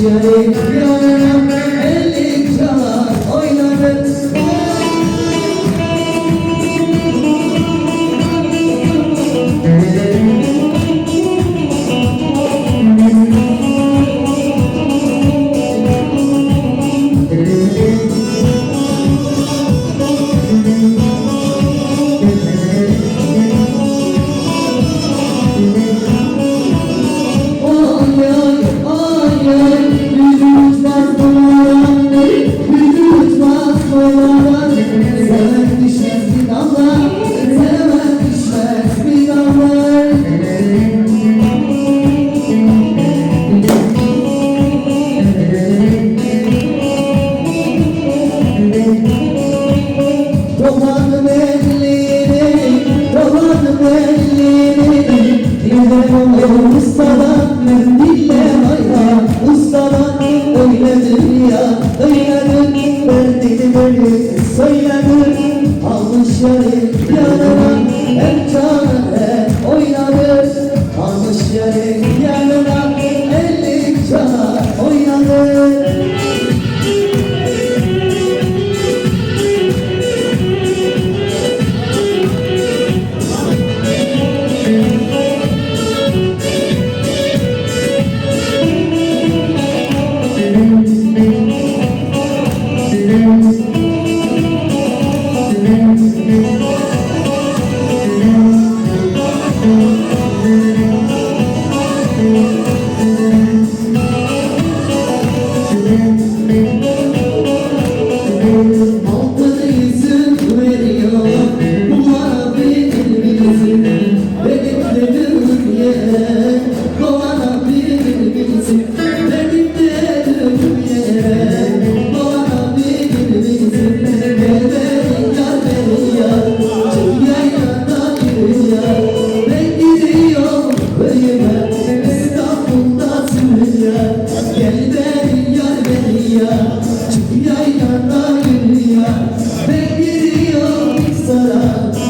시간에 그녀를 Roman elleri, roman elleri. Yine olur ustadan, mendille hayra Ustadan öyledir ya, öyledir. Mendili böyle söylenir Almışları yanına, erkanı oynadır Almışları yanına.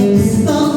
So.